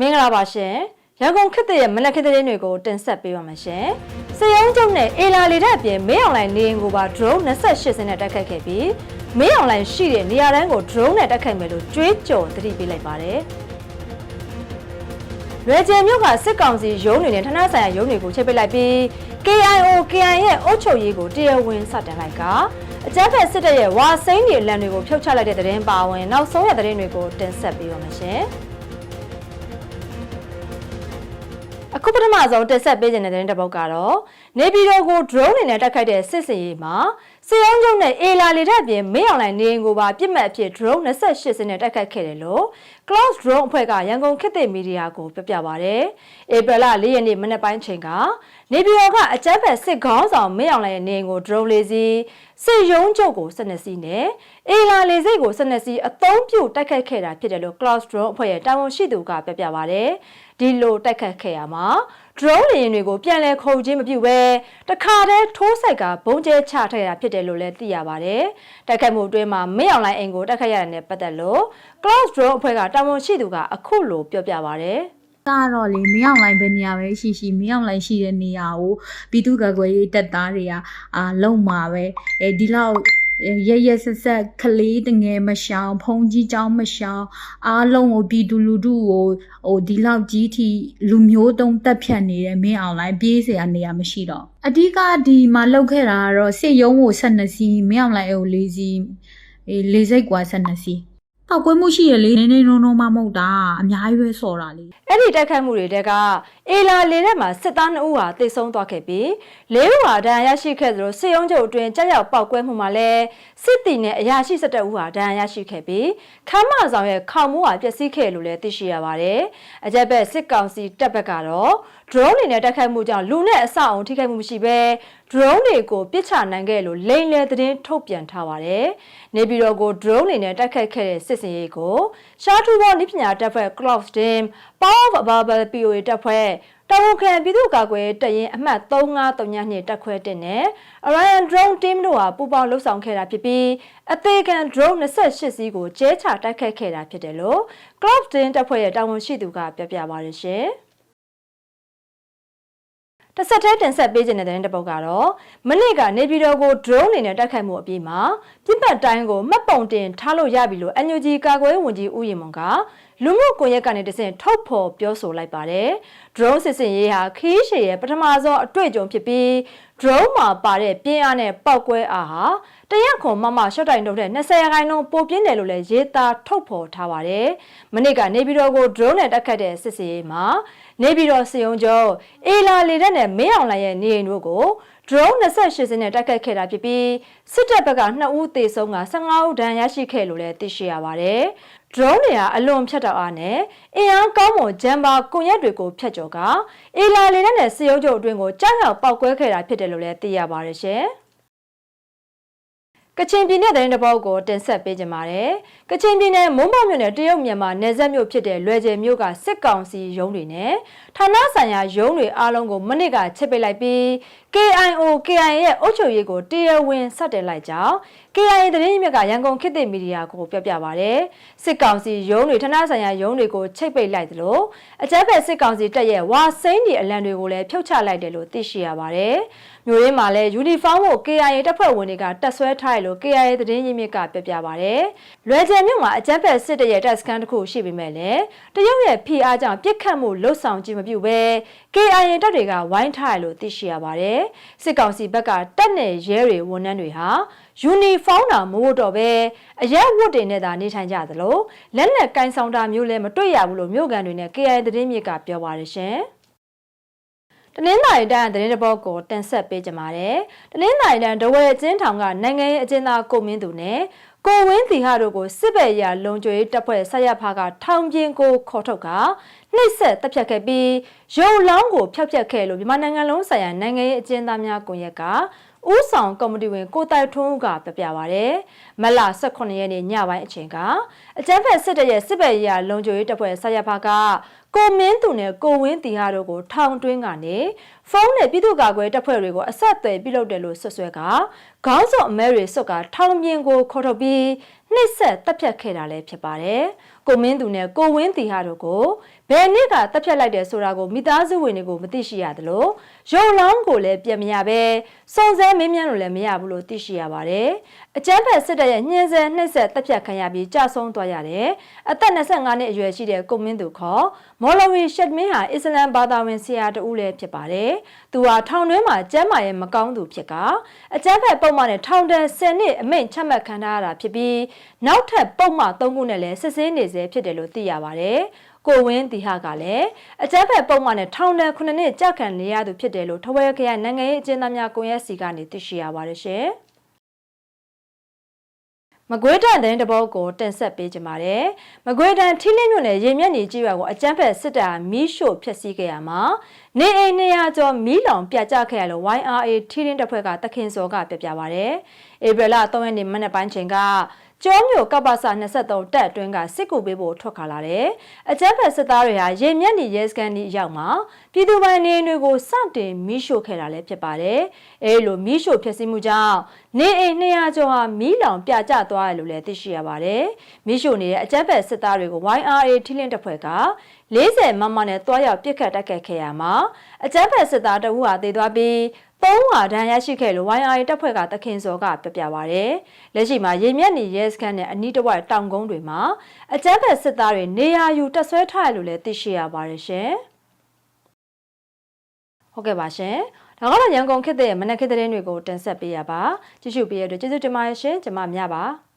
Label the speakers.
Speaker 1: မင်္ဂလာပါရှင်ရန်ကုန်ခေတ်သစ်ရဲ့မနက်ခင်းသတင်းတွေကိုတင်ဆက်ပေးပါမယ်ရှင်စရုံးကျုံနဲ့အေလာလီတဲ့အပြင်မင်းအွန်လိုင်းနေရင်ကိုပါ drone 28စင်းနဲ့တိုက်ခိုက်ခဲ့ပြီးမင်းအွန်လိုင်းရှိတဲ့နေရာတိုင်းကို drone နဲ့တိုက်ခိုက်မယ်လို့ကြွေးကြော်သတိပေးလိုက်ပါတယ်ရွေကျင်မြို့ကစစ်ကောင်စီရုံးတွေနဲ့ဌာနဆိုင်ရာရုံးတွေကိုချိတ်ပိတ်လိုက်ပြီး KIO KI ရဲ့အုပ်ချုပ်ရေးကိုတရားဝင်စတင်လိုက်ကအကြမ်းဖက်စစ်တပ်ရဲ့ဝါစိမ့်တွေလန်တွေကိုဖျောက်ချလိုက်တဲ့သတင်းပါဝင်နောက်ဆုံးရသတင်းတွေကိုတင်ဆက်ပေးပါမယ်ရှင်။ အခုပထမဆုံးတက်ဆက်ပေးခြင်းတဲ့တဲ့တစ်ပုတ်ကတော့နေပြည်တော်ကို drone တွေနဲ့တိုက်ခိုက်တဲ့စစ်စင်ရေးမှာ စေအောင်ကျုံနဲ့အေလာလေတဲ့အပြင်မင်းအွန်လိုင်းနေရင်ကိုပါပြစ်မှတ်အဖြစ် drone 28စင်းနဲ့တိုက်ခိုက်ခဲ့တယ်လို့ Cloud Drone အဖွဲ့ကရန်ကုန်ခေတ်သစ်မီဒီယာကိုပြောပြပါဗျ။ဧပြီလ4ရက်နေ့မနက်ပိုင်းချိန်ကနေပြည်တော်ကအကြမ်းဖက်စစ်ခေါင်းဆောင်မင်းအွန်လိုင်းရဲ့နေရင်ကို drone လေးစီးစစ်ရုံးချုပ်ကို12စီးနဲ့အေလာလေစိတ်ကို12စီးအသုံးပြုတိုက်ခိုက်ခဲ့တာဖြစ်တယ်လို့ Cloud Drone အဖွဲ့ရဲ့တာဝန်ရှိသူကပြောပြပါဗျ။ဒီလိုတိုက်ခတ်ခဲ့ရမှာ drone လေယာဉ်တွေကိုပြန်လည်ခုန်ခြင်းမပြုဘဲတခါတည်းထိုးစိုက်ကဘုံကျဲချထည့်တာဖြစ်တယ်လို့လည်းသိရပါတယ်။တိုက်ခတ်မှုအတွင်းမှာမင်းအွန်လိုင်းအိမ်ကိုတိုက်ခတ်ရတဲ့နဲ့ပတ်သက်လို့ Cloud Drone အဖွဲ့ကတာဝန်ရှိသူကအခုလိုပြောပြပါတယ်။
Speaker 2: ကတော့လေမင်းအောင်လိုင်းပဲနေရာပဲရှိရှိမင်းအောင်လိုင်းရှိတဲ့နေရာကိုပြည်သူ့ကာကွယ်ရေးတပ်သားတွေကအာလုံမှာပဲအဲဒီလောက် ရရဆက်ဆက်ကလေးတငယ်မရှောင်ဖုံးကြီးเจ้าမရှောင်အားလုံးကိုပြည်သူလူထုကိုဟိုဒီလောက်ကြီးထိလူမျိုးတုံးတက်ဖြတ်နေတဲ့မင်းအောင်လိုင်းပြေးเสียနေရာမရှိတော့အဓိကဒီမှာလောက်ခဲ့တာကတော့စစ်ရုံးကို12စီးမင်းအောင်လိုင်းအို၄စီးအေး၄စိတ်กว่า12စီး ပောက်ကွဲမှုရှိရလေနေနေနုံနုံမမဟုတ်တာအများကြီးပဲစော်တာလေ
Speaker 1: အဲ့ဒီတိုက်ခိုက်မှုတွေတဲကအေလာလေထဲမှာစစ်သား2ဦးဟာတိတ်ဆုံးသွားခဲ့ပြီး၄ဦးဟာဒဏ်ရာရရှိခဲ့သလိုစစ်ရုံးချုပ်အတွင်းကြောက်ရောက်ပောက်ကွဲမှုမှာလည်းစစ်တီနဲ့အရာရှိ17ဦးဟာဒဏ်ရာရရှိခဲ့ပြီးခမ်းမဆောင်ရဲ့ခေါင်မိုးဟာပျက်စီးခဲ့လို့လည်းသိရှိရပါတယ်။အကြက်ဘက်စစ်ကောင်စီတပ်ဘက်ကတော့ drone တွေနဲ့တိုက်ခိုက်မှုကြောင့်လူနဲ့အဆောက်အုံထိခိုက်မှုမရှိဘဲ drone တွေကိုပစ်ချနိုင်ခဲ့လို့လိန်လေသတင်းထုတ်ပြန်ထားပါတယ်။နေပြည်တော်ကို drone တွေနဲ့တိုက်ခိုက်ခဲ့တဲ့စစ်စင်ရေးကိုရှားထူဘောနိပညာတပ်ဖွဲ့ Cloud Team Power of Ababa POA တပ်ဖွဲ့တာဝန်ခံပြည်သူ့ကာကွယ်တပ်ရင်းအမှတ်3932တပ်ခွဲတင်နဲ့ Orion Drone Team တို့ဟာပူးပေါင်းလှုပ်ဆောင်ခဲ့တာဖြစ်ပြီးအသေးခံ drone 28စီးကိုကျဲချတိုက်ခိုက်ခဲ့တာဖြစ်တယ်လို့ Cloud Team တပ်ဖွဲ့ရဲ့တာဝန်ရှိသူကပြောပြပါရရှင်။ တစ်ဆက်တည်းတင်ဆက်ပေးခြင်းတဲ့တဲ့ပုတ်ကတော့မနစ်ကနေပြည်တော်ကို drone အနေနဲ့တိုက်ခိုက်မှုအပြီးမှာပြစ်ပတ်တိုင်းကိုမှတ်ပုံတင်ထားလို့ရပြီလို့ NUG ကာကွယ်ရေးဝန်ကြီးဦးရင်မွန်ကလူမှုကွန်ရက်ကနေတဆင့်ထုတ်ဖော်ပြောဆိုလိုက်ပါတယ်။ drone စစ်စင်ရေးဟာခီးရှည်ရဲ့ပထမဆုံးအတွေ့အကြုံဖြစ်ပြီး drone မှာပါတဲ့ပြင်းအားနဲ့ပောက်ကွဲအားဟာ တရက်ခွန်မမရှော့တိုင်တုံးတဲ့20ရာခိုင်နှုန်းပိုပြင်းတယ်လို့လည်းရေးသားထုတ်ဖော်ထားပါတယ်။မနစ်ကနေပြည်တော်ကို drone နဲ့တက်ခတ်တဲ့စစ်စင်ရေးမှာနေပြည်တော်စီယုံကျော်အေလာလေတဲ့နဲ့မင်းအောင်လှိုင်ရဲ့နေအိမ်တို့ကို drone 28စင်းနဲ့တိုက်ခိုက်ခဲ့တာဖြစ်ပြီးစစ်တပ်ဘက်က2ဦးသေဆုံးက15ဦးဒဏ်ရာရရှိခဲ့လို့လည်းသိရှိရပါတယ်။ drone တွေဟာအလွန်ဖြတ်တောက်အားနဲ့အင်အားကောင်းမွန်ဂျမ်ဘာကွန်ရက်တွေကိုဖျက်ကျော်ကအေလာလေနဲ့စီယုံကျော်အတွင်းကိုကြားရောက်ပောက်ကွဲခဲ့တာဖြစ်တယ်လို့လည်းသိရပါတယ်ရှင်။ ကချင်ပြည်နယ်သတင်းတစ်ပုဒ်ကိုတင်ဆက်ပေးကြပါမယ်။ကချင်ပြည်နယ်မုံမောက်မြို့နယ်တရုတ်မြန်မာနယ်စပ်မြို့ဖြစ်တဲ့လွယ်ကျယ်မြို့ကစစ်ကောင်စီရုံးတွေနဲ့ဌာနဆိုင်ရာရုံးတွေအားလုံးကိုမနစ်ကချစ်ပိတ်လိုက်ပြီး KIO KIA ရဲ့အုပ်ချုပ်ရေးကိုတရားဝင်ဆက်တင်လိုက်ကြောင်း KIA သတင်းမြစ်ကရန်ကုန်ခေတ်သစ်မီဒီယာကိုပြောပြပါဗျ။စစ်ကောင်စီရုံးတွေဌာနဆိုင်ရာရုံးတွေကိုချိတ်ပိတ်လိုက်သလိုအကြမ်းဖက်စစ်ကောင်စီတပ်ရဲ့ဝါစိမ့်ဒီအလံတွေကိုလည်းဖြုတ်ချလိုက်တယ်လို့သိရှိရပါတယ်။မြို့ရင်းမှာလည်းယူနီဖောင်းကို KIA တပ်ဖွဲ့ဝင်တွေကတပ်ဆွဲထားတယ်လို့ KIA သတင်းရင်းမြစ်ကပြောပြပါဗျ။လွယ်ကျယ်မြို့မှာအကြမ်းဖက်စစ်တပ်ရဲ့တပ်စခန်းတစ်ခုရှိပေမဲ့လည်းတရုတ်ရဲ့ဖိအားကြောင့်ပြစ်ခတ်မှုလှုပ်ဆောင်ခြင်းမပြုဘဲ KIA တပ်တွေကဝိုင်းထားတယ်လို့သိရှိရပါတယ်။စစ်ကောင်စီဘက်ကတပ်နယ်ရဲတွေဝန်ထမ်းတွေဟာယူနီဖောင်းတာမဟုတ်တော့ပဲအရက်ဝတ်တွေနဲ့သာနေထိုင်ကြသလိုလက်နက်ကင်ဆောင်တာမျိုးလည်းမတွေ့ရဘူးလို့မြို့ကန်တွေနဲ့ KIA သတင်းမြစ်ကပြောပါတယ်ရှင်။ တနင်္သာရီတိုင်းသတင်းတပုတ်ကိုတင်ဆက်ပေးကြပါမယ်။တနင်္သာရီတိုင်းဒဝဲကျင်းထောင်ကနိုင်ငံရေးအကျဉ်းသားကိုမင်းသူနဲ့ကိုဝင်းသီဟတို့ကိုစစ်ဘက်ရာလုံခြုံရေးတပ်ဖွဲ့ဆက်ရဖားကထောင်ပြင်းကိုခေါ်ထုတ်ကနှိပ်စက်တပ်ဖြတ်ခဲ့ပြီးရုံလောင်းကိုဖျောက်ဖျက်ခဲ့လို့မြန်မာနိုင်ငံလုံးဆိုင်ရာနိုင်ငံရေးအကျဉ်းသားများကွန်ရက်ကဦးဆောင်ကော်မတီဝင်ကိုတိုက်ထွန်းဦးကပြပြပါဗျ။မလ18ရက်နေ့ညပိုင်းအချိန်ကအကြမ်းဖက်စစ်တပ်ရဲ့စစ်ဘက်ရာလုံခြုံရေးတပ်ဖွဲ့ဆက်ရဖားကကိုမင်းသူနဲ့ကိုဝင်းတီဟာတို့ကိုထောင်တွင်းကနေဖုန်းနဲ့ပြည်သူ့ကာကွယ်တပ်ဖွဲ့တွေကိုအဆက်အသွယ်ပြုလုပ်တယ်လို့ဆွဆွဲကခေါင်းဆောင်အမဲတွေစွတ်ကထောင်ပြင်ကိုခေါ်ထုတ်ပြီးနှိပ်စက်တပ်ဖြတ်ခဲ့တာလည်းဖြစ်ပါတယ်။ကိုမင်းသူနဲ့ကိုဝင်းတီဟာတို့ကိုဘယ်နှစ်ကတပ်ဖြတ်လိုက်တယ်ဆိုတာကိုမိသားစုဝင်တွေကိုမသိရှိရသလိုရုံလောင်းကိုလည်းပြန်မရပဲစုံစမ်းမင်းမြန်းလို့လည်းမရဘူးလို့သိရှိရပါတယ်။အကျန်းဖက်စစ်တပ်ရဲ့ညှင်းဆဲနှိပ်စက်တပ်ဖြတ်ခံရပြီးကြာဆုံးသွားရတယ်။အသက်25နှစ်အရွယ်ရှိတဲ့ကိုမင်းသူခေါ်မော်လဝီရှက်မင်းဟာအစ္စလမ်ဘာသာဝင်ဆရာတဦးလည်းဖြစ်ပါတယ်။သူဟာထောင်တွင်းမှာကျမ်းမာရဲ့မကောင်းသူဖြစ်ကအကျန်းဖက်ပုံမှန်နဲ့ထောင်ဒဏ်10နှစ်အမိန့်ချမှတ်ခံထားရတာဖြစ်ပြီးနောက်ထပ်ပုံမှန်3ခုနဲ့လည်းစစ်ဆေးနေစေဖြစ်တယ်လို့သိရပါတယ်။ကိုဝင်းတီဟာကလည်းအကြမ်းဖက်ပုံမှန်နဲ့ထောင်ဒဏ်9နှစ်ကြာခံနေရသူဖြစ်တယ်လို့ထဝဲခရိုင်နိုင်ငံရေးအကျဉ်းသားများကွန်ရက်စီကနေသိရှိရပါတယ်ရှင်။ မကွေးတန်တဲ့တဘောကိုတင်ဆက်ပေးကြပါတယ်။မကွေးတန်ထီးလင်းမြို့နယ်ရေမျက်နေကြီးရွာကိုအကြမ်းဖက်စစ်တပ်မီးရှို့ဖျက်ဆီးခဲ့ရမှာနေအိမ်200ကျော်မီးလောင်ပြတ်ကျခဲ့ရလို့ YRA ထီးလင်းတပ်ဖွဲ့ကတခင်စော်ကပြပြပါဗျ။ဧပြီလ3ရက်နေ့မနက်ပိုင်းချိန်က ကျောမြို့ကပ္ပစာ23တပ်အတွင်းကစစ်ကူပေးဖို့ထွက်ခါလာတယ်။အကြမ်းဖက်စစ်သားတွေဟာရေမျက်နေရဲစခန်းကြီးရောက်မှာပြည်သူပိုင်နေအိမ်တွေကိုစတင်မီးရှို့ခဲ့တာလည်းဖြစ်ပါတယ်။အဲလိုမီးရှို့ဖျက်ဆီးမှုကြောင့်နေအိမ်200ကျော်ဟာမီးလောင်ပြကျသွားတယ်လို့လည်းသိရှိရပါတယ်။မီးရှို့နေတဲ့အကြမ်းဖက်စစ်သားတွေကို YRA ထိလင်းတပ်ဖွဲ့က40မမနဲ့တွားရောက်ပြစ်ခတ်တိုက်ခတ်ခဲ့ရမှာအကြမ်းဖက်စစ်သားတအူးဟာတည်သွားပြီး သုံးဝါဒဏ်ရရှိခဲ့လို့ YRA တပ်ဖွဲ့ကတခင်စောကပြပြပါရတယ်။လက်ရှိမှာရေမျက်နေရဲစခန်းနဲ့အနီးတစ်ဝိုက်တောင်ကုန်းတွေမှာအကြမ်းဖက်စစ်သားတွေနေရာယူတပ်ဆွဲထားရလို့လည်းသိရှိရပါတယ်ရှင်။ဟုတ်ကဲ့ပါရှင်။ဒါကတော့ရန်ကုန်ခေတ်တဲ့မနက်ခေတ်တဲ့တွေကိုတင်ဆက်ပေးရပါ။ကြည့်ရှုပေးရတဲ့ကျေးဇူးတင်ပါတယ်ရှင်။ကျွန်မမြပါ။